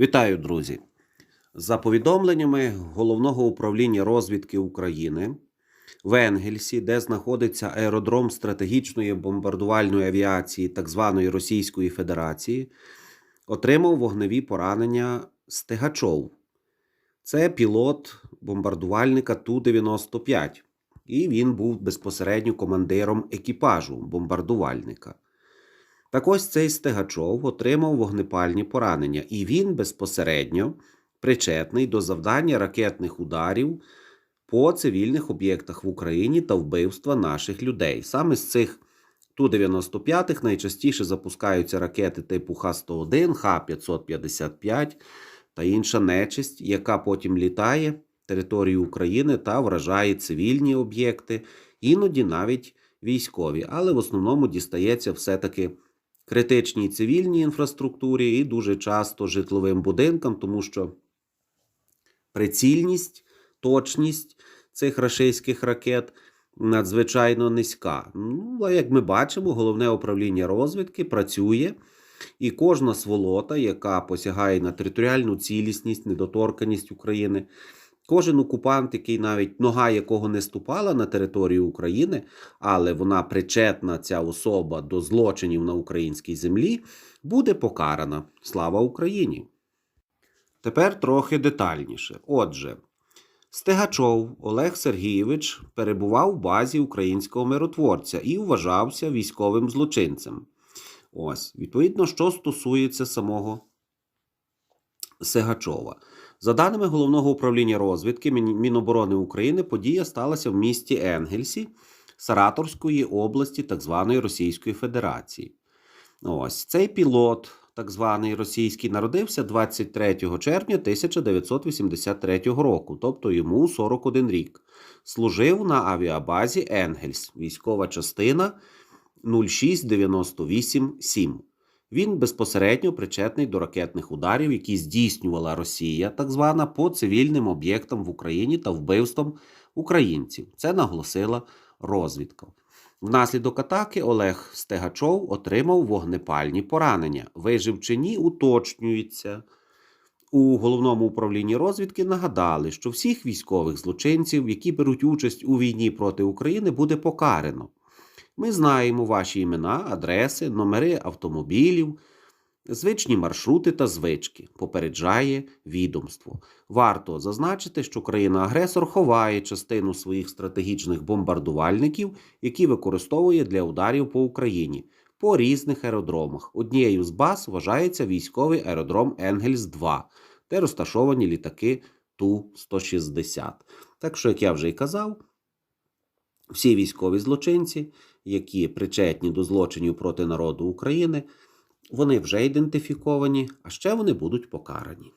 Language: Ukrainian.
Вітаю, друзі! За повідомленнями Головного управління розвідки України в Енгельсі, де знаходиться аеродром стратегічної бомбардувальної авіації так званої Російської Федерації, отримав вогневі поранення Стегачов. Це пілот бомбардувальника Ту-95, і він був безпосередньо командиром екіпажу бомбардувальника. Так ось цей Стегачов отримав вогнепальні поранення, і він безпосередньо причетний до завдання ракетних ударів по цивільних об'єктах в Україні та вбивства наших людей. Саме з цих Ту-95 найчастіше запускаються ракети типу Х-101, Х-555 та інша нечисть, яка потім літає територію України та вражає цивільні об'єкти, іноді навіть військові, але в основному дістається все-таки критичній цивільній інфраструктурі і дуже часто житловим будинкам, тому що прицільність, точність цих рашистських ракет надзвичайно низька. Ну, а як ми бачимо, головне управління розвідки працює. І кожна сволота, яка посягає на територіальну цілісність, недоторканість України, кожен окупант, який навіть нога якого не ступала на територію України, але вона причетна, ця особа до злочинів на українській землі, буде покарана. Слава Україні! Тепер трохи детальніше. Отже, Стегачов Олег Сергійович перебував в базі українського миротворця і вважався військовим злочинцем. Ось, відповідно, що стосується самого Сегачова. За даними головного управління розвідки Міноборони України, подія сталася в місті Енгельсі Сараторської області так званої Російської Федерації. Ось цей пілот, так званий російський, народився 23 червня 1983 року, тобто йому 41 рік. Служив на авіабазі Енгельс, військова частина 06987. Він безпосередньо причетний до ракетних ударів, які здійснювала Росія, так звана, по цивільним об'єктам в Україні та вбивством українців. Це наголосила розвідка. Внаслідок атаки Олег Стегачов отримав вогнепальні поранення. Вижив чи ні, уточнюється. У головному управлінні розвідки нагадали, що всіх військових злочинців, які беруть участь у війні проти України, буде покарано. Ми знаємо ваші імена, адреси, номери автомобілів, звичні маршрути та звички, попереджає відомство. Варто зазначити, що країна-агресор ховає частину своїх стратегічних бомбардувальників, які використовує для ударів по Україні по різних аеродромах. Однією з баз вважається військовий аеродром Енгельс-2, де розташовані літаки Ту-160. Так що, як я вже й казав, всі військові злочинці, які причетні до злочинів проти народу України, вони вже ідентифіковані, а ще вони будуть покарані.